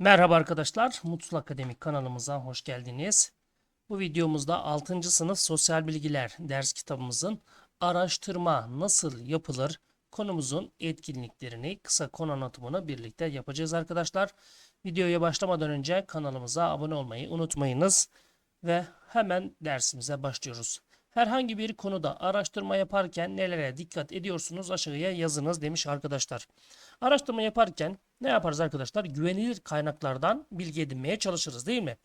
Merhaba arkadaşlar, Mutlu Akademik kanalımıza hoş geldiniz. Bu videomuzda 6. sınıf sosyal bilgiler ders kitabımızın araştırma nasıl yapılır konumuzun etkinliklerini kısa konu anlatımını birlikte yapacağız arkadaşlar. Videoya başlamadan önce kanalımıza abone olmayı unutmayınız ve hemen dersimize başlıyoruz. Herhangi bir konuda araştırma yaparken nelere dikkat ediyorsunuz aşağıya yazınız demiş arkadaşlar. Araştırma yaparken ne yaparız arkadaşlar? Güvenilir kaynaklardan bilgi edinmeye çalışırız değil mi?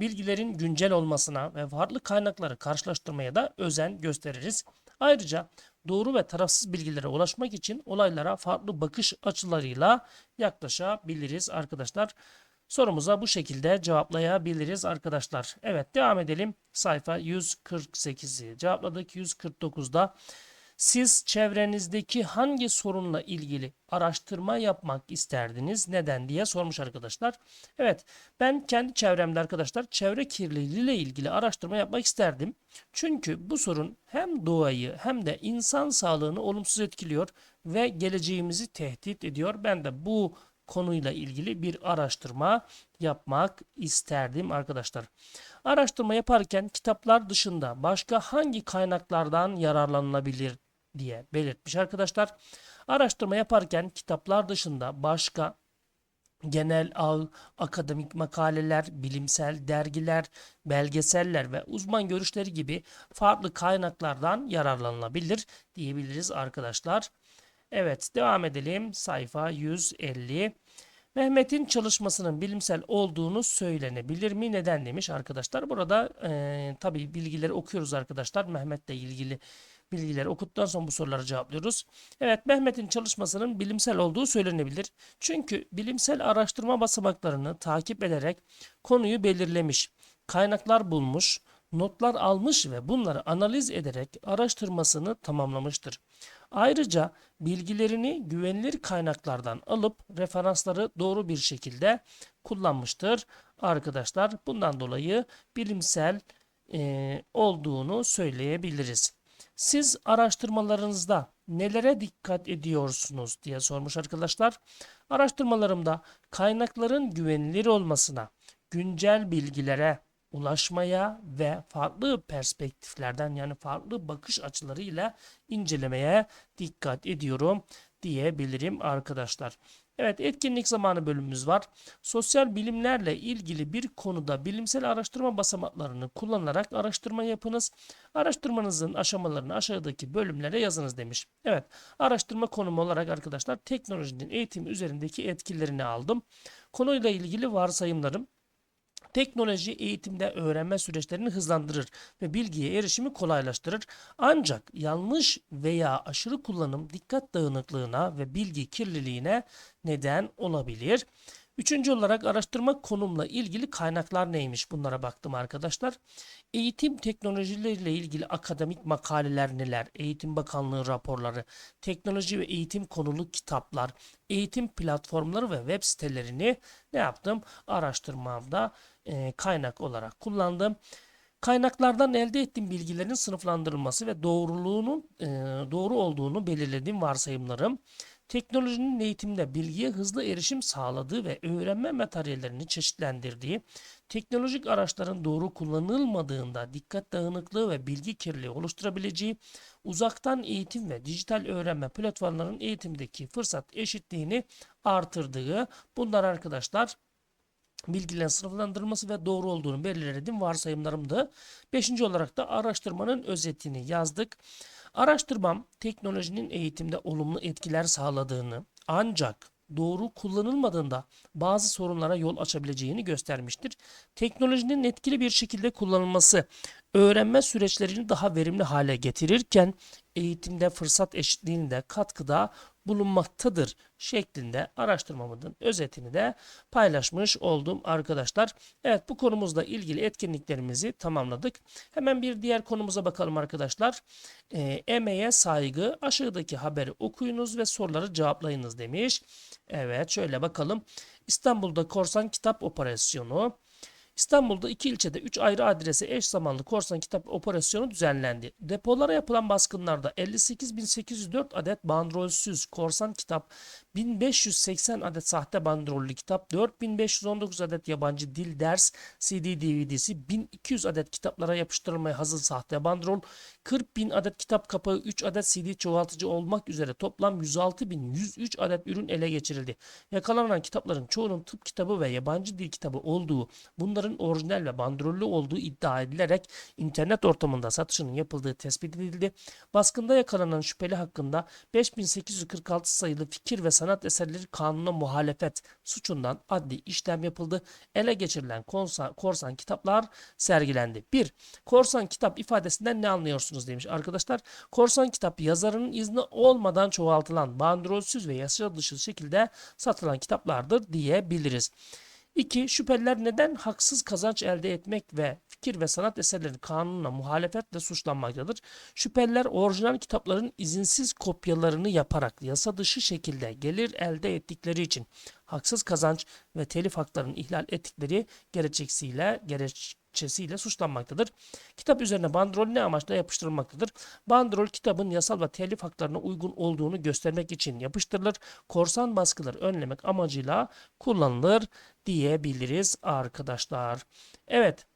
Bilgilerin güncel olmasına ve farklı kaynakları karşılaştırmaya da özen gösteririz. Ayrıca doğru ve tarafsız bilgilere ulaşmak için olaylara farklı bakış açılarıyla yaklaşabiliriz arkadaşlar. Sorumuza bu şekilde cevaplayabiliriz arkadaşlar. Evet devam edelim. Sayfa 148'i cevapladık. 149'da siz çevrenizdeki hangi sorunla ilgili araştırma yapmak isterdiniz? Neden diye sormuş arkadaşlar. Evet ben kendi çevremde arkadaşlar çevre kirliliği ile ilgili araştırma yapmak isterdim. Çünkü bu sorun hem doğayı hem de insan sağlığını olumsuz etkiliyor ve geleceğimizi tehdit ediyor. Ben de bu konuyla ilgili bir araştırma yapmak isterdim arkadaşlar. Araştırma yaparken kitaplar dışında başka hangi kaynaklardan yararlanılabilir diye belirtmiş arkadaşlar. Araştırma yaparken kitaplar dışında başka genel ağ, akademik makaleler, bilimsel dergiler, belgeseller ve uzman görüşleri gibi farklı kaynaklardan yararlanılabilir diyebiliriz arkadaşlar. Evet devam edelim. Sayfa 150. Mehmet'in çalışmasının bilimsel olduğunu söylenebilir mi? Neden demiş arkadaşlar. Burada e, tabii bilgileri okuyoruz arkadaşlar. Mehmet'le ilgili bilgileri okuduktan sonra bu soruları cevaplıyoruz. Evet Mehmet'in çalışmasının bilimsel olduğu söylenebilir. Çünkü bilimsel araştırma basamaklarını takip ederek konuyu belirlemiş, kaynaklar bulmuş, notlar almış ve bunları analiz ederek araştırmasını tamamlamıştır. Ayrıca bilgilerini güvenilir kaynaklardan alıp referansları doğru bir şekilde kullanmıştır arkadaşlar. Bundan dolayı bilimsel e, olduğunu söyleyebiliriz. Siz araştırmalarınızda nelere dikkat ediyorsunuz diye sormuş arkadaşlar. Araştırmalarımda kaynakların güvenilir olmasına, güncel bilgilere, ulaşmaya ve farklı perspektiflerden yani farklı bakış açılarıyla incelemeye dikkat ediyorum diyebilirim arkadaşlar. Evet etkinlik zamanı bölümümüz var. Sosyal bilimlerle ilgili bir konuda bilimsel araştırma basamaklarını kullanarak araştırma yapınız. Araştırmanızın aşamalarını aşağıdaki bölümlere yazınız demiş. Evet araştırma konumu olarak arkadaşlar teknolojinin eğitim üzerindeki etkilerini aldım. Konuyla ilgili varsayımlarım Teknoloji eğitimde öğrenme süreçlerini hızlandırır ve bilgiye erişimi kolaylaştırır. Ancak yanlış veya aşırı kullanım dikkat dağınıklığına ve bilgi kirliliğine neden olabilir. Üçüncü olarak araştırma konumla ilgili kaynaklar neymiş bunlara baktım arkadaşlar. Eğitim teknolojileriyle ilgili akademik makaleler neler? Eğitim Bakanlığı raporları, teknoloji ve eğitim konulu kitaplar, eğitim platformları ve web sitelerini ne yaptım? Araştırmamda e, kaynak olarak kullandım. Kaynaklardan elde ettiğim bilgilerin sınıflandırılması ve doğruluğunun e, doğru olduğunu belirlediğim varsayımlarım. Teknolojinin eğitimde bilgiye hızlı erişim sağladığı ve öğrenme materyallerini çeşitlendirdiği, teknolojik araçların doğru kullanılmadığında dikkat dağınıklığı ve bilgi kirliliği oluşturabileceği, uzaktan eğitim ve dijital öğrenme platformlarının eğitimdeki fırsat eşitliğini artırdığı bunlar arkadaşlar bilgilerin sınıflandırılması ve doğru olduğunu belirlediğim varsayımlarımdı. Beşinci olarak da araştırmanın özetini yazdık. Araştırmam teknolojinin eğitimde olumlu etkiler sağladığını ancak doğru kullanılmadığında bazı sorunlara yol açabileceğini göstermiştir. Teknolojinin etkili bir şekilde kullanılması öğrenme süreçlerini daha verimli hale getirirken eğitimde fırsat eşitliğine de katkıda bulunmaktadır şeklinde araştırmamızın özetini de paylaşmış oldum arkadaşlar. Evet bu konumuzla ilgili etkinliklerimizi tamamladık. Hemen bir diğer konumuza bakalım arkadaşlar. E, emeğe saygı aşağıdaki haberi okuyunuz ve soruları cevaplayınız demiş. Evet şöyle bakalım. İstanbul'da korsan kitap operasyonu. İstanbul'da iki ilçede 3 ayrı adrese eş zamanlı korsan kitap operasyonu düzenlendi. Depolara yapılan baskınlarda 58.804 adet bandrolsüz korsan kitap, 1580 adet sahte bandrollü kitap, 4519 adet yabancı dil ders CD DVD'si, 1200 adet kitaplara yapıştırılmaya hazır sahte bandrol, 40.000 adet kitap kapağı, 3 adet CD çoğaltıcı olmak üzere toplam 106.103 adet ürün ele geçirildi. Yakalanan kitapların çoğunun tıp kitabı ve yabancı dil kitabı olduğu, bunların orijinal ve bandrollü olduğu iddia edilerek internet ortamında satışının yapıldığı tespit edildi. Baskında yakalanan şüpheli hakkında 5846 sayılı fikir ve sanat eserleri kanuna muhalefet suçundan adli işlem yapıldı. Ele geçirilen korsan, korsan kitaplar sergilendi. 1. Korsan kitap ifadesinden ne anlıyorsunuz demiş arkadaşlar. Korsan kitap yazarının izni olmadan çoğaltılan bandrolsüz ve yasa dışı şekilde satılan kitaplardır diyebiliriz. 2. Şüpheliler neden haksız kazanç elde etmek ve fikir ve sanat eserleri kanununa muhalefetle suçlanmaktadır? Şüpheliler orijinal kitapların izinsiz kopyalarını yaparak yasa dışı şekilde gelir elde ettikleri için haksız kazanç ve telif haklarını ihlal ettikleri gerekçesiyle gerekçesiyle suçlanmaktadır. Kitap üzerine bandrol ne amaçla yapıştırılmaktadır? Bandrol kitabın yasal ve telif haklarına uygun olduğunu göstermek için yapıştırılır. Korsan baskıları önlemek amacıyla kullanılır diyebiliriz arkadaşlar. Evet.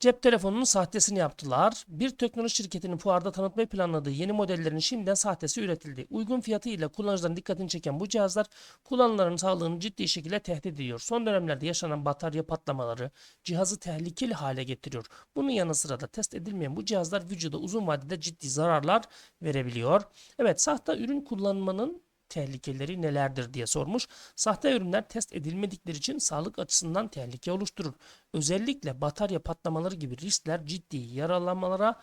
Cep telefonunun sahtesini yaptılar. Bir teknoloji şirketinin fuarda tanıtmayı planladığı yeni modellerin şimdiden sahtesi üretildi. Uygun fiyatı ile kullanıcıların dikkatini çeken bu cihazlar kullanıcıların sağlığını ciddi şekilde tehdit ediyor. Son dönemlerde yaşanan batarya patlamaları cihazı tehlikeli hale getiriyor. Bunun yanı sıra da test edilmeyen bu cihazlar vücuda uzun vadede ciddi zararlar verebiliyor. Evet sahte ürün kullanmanın tehlikeleri nelerdir diye sormuş. Sahte ürünler test edilmedikleri için sağlık açısından tehlike oluşturur. Özellikle batarya patlamaları gibi riskler ciddi yaralanmalara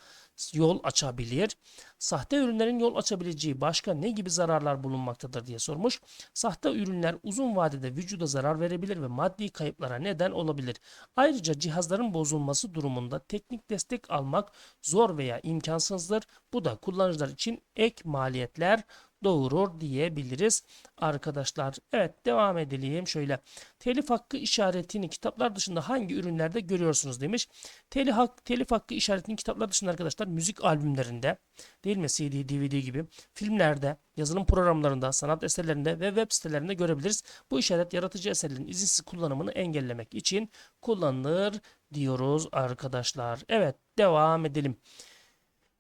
yol açabilir. Sahte ürünlerin yol açabileceği başka ne gibi zararlar bulunmaktadır diye sormuş. Sahte ürünler uzun vadede vücuda zarar verebilir ve maddi kayıplara neden olabilir. Ayrıca cihazların bozulması durumunda teknik destek almak zor veya imkansızdır. Bu da kullanıcılar için ek maliyetler doğurur diyebiliriz arkadaşlar. Evet devam edelim şöyle. Telif hakkı işaretini kitaplar dışında hangi ürünlerde görüyorsunuz demiş. Telif, hak, telif hakkı işaretini kitaplar dışında arkadaşlar müzik albümlerinde değil mi CD, DVD gibi filmlerde, yazılım programlarında, sanat eserlerinde ve web sitelerinde görebiliriz. Bu işaret yaratıcı eserlerin izinsiz kullanımını engellemek için kullanılır diyoruz arkadaşlar. Evet devam edelim.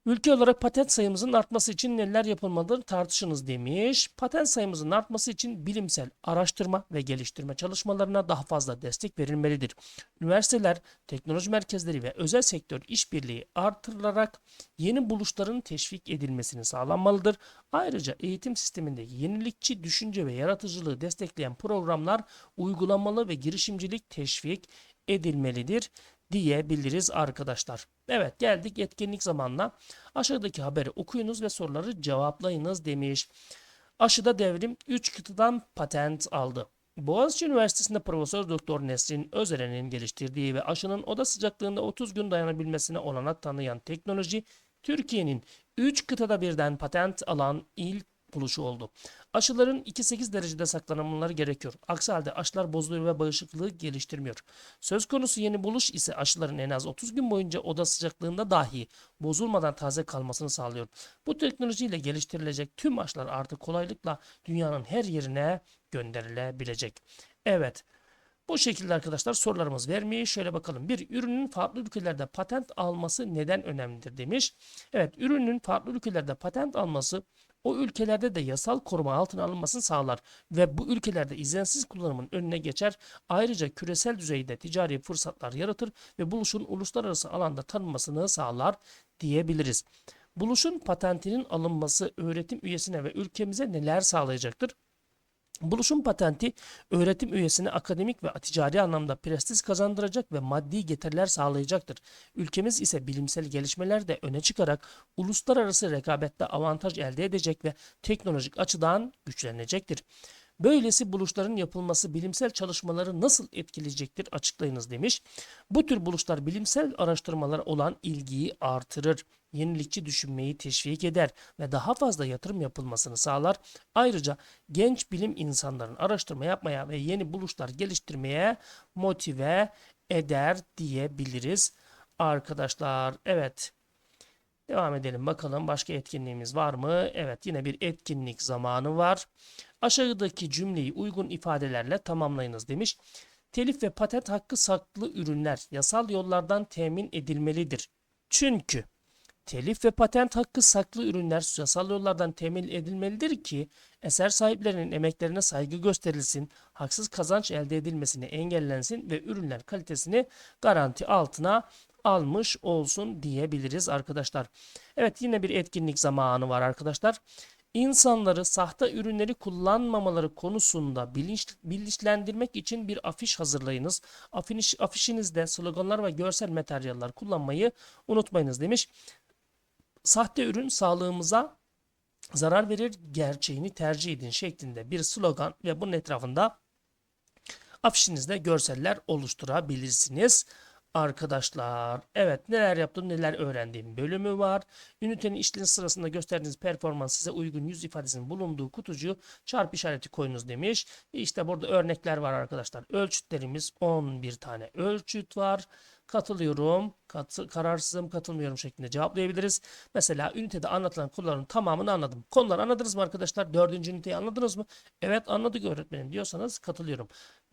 Ülke olarak patent sayımızın artması için neler yapılmalıdır tartışınız demiş. Patent sayımızın artması için bilimsel araştırma ve geliştirme çalışmalarına daha fazla destek verilmelidir. Üniversiteler, teknoloji merkezleri ve özel sektör işbirliği artırılarak yeni buluşların teşvik edilmesini sağlanmalıdır. Ayrıca eğitim sisteminde yenilikçi düşünce ve yaratıcılığı destekleyen programlar uygulanmalı ve girişimcilik teşvik edilmelidir diyebiliriz arkadaşlar. Evet geldik etkinlik zamanına. Aşağıdaki haberi okuyunuz ve soruları cevaplayınız demiş. Aşıda devrim 3 kıtadan patent aldı. Boğaziçi Üniversitesi'nde Profesör Doktor Nesrin Özeren'in geliştirdiği ve aşının oda sıcaklığında 30 gün dayanabilmesine olanak tanıyan teknoloji Türkiye'nin 3 kıtada birden patent alan ilk buluşu oldu. Aşıların 2-8 derecede saklanmaları gerekiyor. Aksi halde aşılar bozuluyor ve bağışıklığı geliştirmiyor. Söz konusu yeni buluş ise aşıların en az 30 gün boyunca oda sıcaklığında dahi bozulmadan taze kalmasını sağlıyor. Bu teknolojiyle geliştirilecek tüm aşılar artık kolaylıkla dünyanın her yerine gönderilebilecek. Evet. Bu şekilde arkadaşlar sorularımız vermeyi şöyle bakalım. Bir ürünün farklı ülkelerde patent alması neden önemlidir demiş. Evet ürünün farklı ülkelerde patent alması o ülkelerde de yasal koruma altına alınmasını sağlar ve bu ülkelerde izinsiz kullanımın önüne geçer. Ayrıca küresel düzeyde ticari fırsatlar yaratır ve buluşun uluslararası alanda tanınmasını sağlar diyebiliriz. Buluşun patentinin alınması öğretim üyesine ve ülkemize neler sağlayacaktır? Buluşum patenti öğretim üyesine akademik ve ticari anlamda prestij kazandıracak ve maddi getiriler sağlayacaktır. Ülkemiz ise bilimsel gelişmelerde öne çıkarak uluslararası rekabette avantaj elde edecek ve teknolojik açıdan güçlenecektir. Böylesi buluşların yapılması bilimsel çalışmaları nasıl etkileyecektir açıklayınız demiş. Bu tür buluşlar bilimsel araştırmalara olan ilgiyi artırır yenilikçi düşünmeyi teşvik eder ve daha fazla yatırım yapılmasını sağlar. Ayrıca genç bilim insanların araştırma yapmaya ve yeni buluşlar geliştirmeye motive eder diyebiliriz. Arkadaşlar evet devam edelim bakalım başka etkinliğimiz var mı? Evet yine bir etkinlik zamanı var. Aşağıdaki cümleyi uygun ifadelerle tamamlayınız demiş. Telif ve patent hakkı saklı ürünler yasal yollardan temin edilmelidir. Çünkü Telif ve patent hakkı saklı ürünler yasal yollardan temin edilmelidir ki eser sahiplerinin emeklerine saygı gösterilsin, haksız kazanç elde edilmesini engellensin ve ürünler kalitesini garanti altına almış olsun diyebiliriz arkadaşlar. Evet yine bir etkinlik zamanı var arkadaşlar. İnsanları sahte ürünleri kullanmamaları konusunda bilinç, bilinçlendirmek için bir afiş hazırlayınız. Afiş, afişinizde sloganlar ve görsel materyaller kullanmayı unutmayınız demiş sahte ürün sağlığımıza zarar verir gerçeğini tercih edin şeklinde bir slogan ve bunun etrafında afişinizde görseller oluşturabilirsiniz. Arkadaşlar evet neler yaptım neler öğrendiğim bölümü var. Ünitenin işleniş sırasında gösterdiğiniz performans size uygun yüz ifadesinin bulunduğu kutucuğu çarp işareti koyunuz demiş. İşte burada örnekler var arkadaşlar. Ölçütlerimiz 11 tane ölçüt var katılıyorum, katı, kararsızım, katılmıyorum şeklinde cevaplayabiliriz. Mesela ünitede anlatılan konuların tamamını anladım. Konuları anladınız mı arkadaşlar? Dördüncü üniteyi anladınız mı? Evet anladık öğretmenim diyorsanız katılıyorum.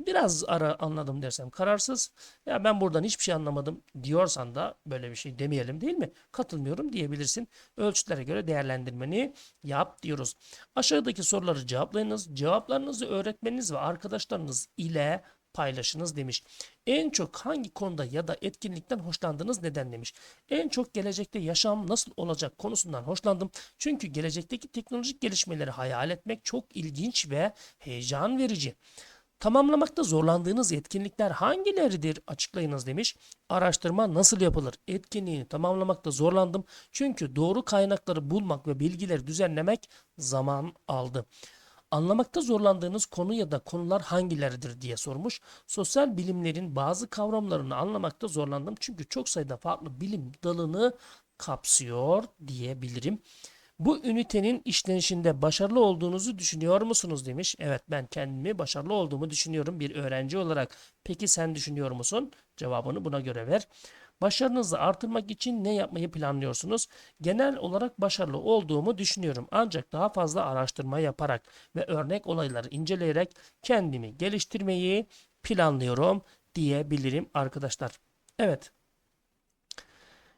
Biraz ara anladım dersem kararsız. Ya ben buradan hiçbir şey anlamadım diyorsan da böyle bir şey demeyelim değil mi? Katılmıyorum diyebilirsin. Ölçütlere göre değerlendirmeni yap diyoruz. Aşağıdaki soruları cevaplayınız. Cevaplarınızı öğretmeniniz ve arkadaşlarınız ile paylaşınız demiş. En çok hangi konuda ya da etkinlikten hoşlandınız neden demiş. En çok gelecekte yaşam nasıl olacak konusundan hoşlandım. Çünkü gelecekteki teknolojik gelişmeleri hayal etmek çok ilginç ve heyecan verici. Tamamlamakta zorlandığınız etkinlikler hangileridir açıklayınız demiş. Araştırma nasıl yapılır? Etkinliğini tamamlamakta zorlandım. Çünkü doğru kaynakları bulmak ve bilgileri düzenlemek zaman aldı. Anlamakta zorlandığınız konu ya da konular hangileridir diye sormuş. Sosyal bilimlerin bazı kavramlarını anlamakta zorlandım çünkü çok sayıda farklı bilim dalını kapsıyor diyebilirim. Bu ünitenin işlenişinde başarılı olduğunuzu düşünüyor musunuz demiş. Evet ben kendimi başarılı olduğumu düşünüyorum bir öğrenci olarak. Peki sen düşünüyor musun? Cevabını buna göre ver. Başarınızı artırmak için ne yapmayı planlıyorsunuz? Genel olarak başarılı olduğumu düşünüyorum. Ancak daha fazla araştırma yaparak ve örnek olayları inceleyerek kendimi geliştirmeyi planlıyorum diyebilirim arkadaşlar. Evet.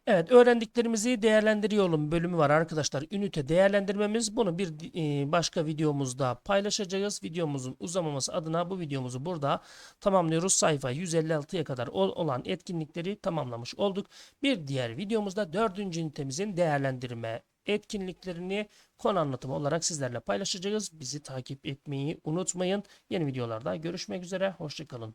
Evet öğrendiklerimizi değerlendiriyorum bölümü var arkadaşlar. Ünite değerlendirmemiz bunu bir e, başka videomuzda paylaşacağız. Videomuzun uzamaması adına bu videomuzu burada tamamlıyoruz. Sayfa 156'ya kadar olan etkinlikleri tamamlamış olduk. Bir diğer videomuzda dördüncü ünitemizin değerlendirme etkinliklerini konu anlatımı olarak sizlerle paylaşacağız. Bizi takip etmeyi unutmayın. Yeni videolarda görüşmek üzere. Hoşçakalın.